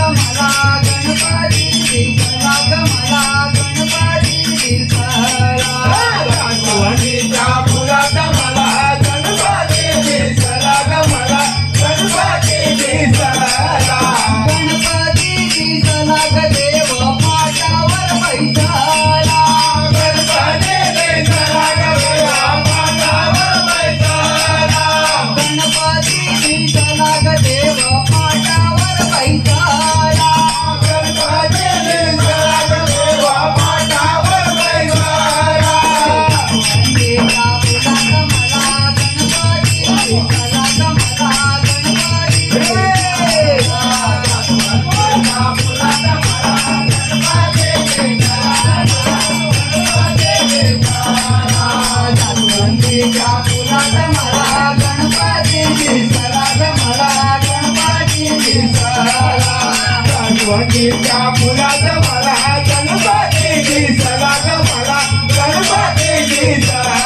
Samara. गणपतीच्या फुलात मला गणपतीची सला मला गणपतीची सला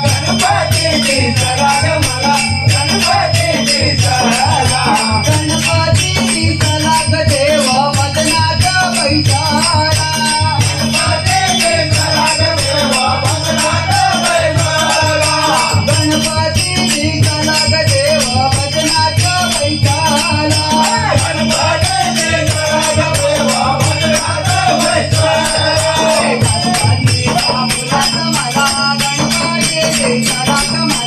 గణపతి Come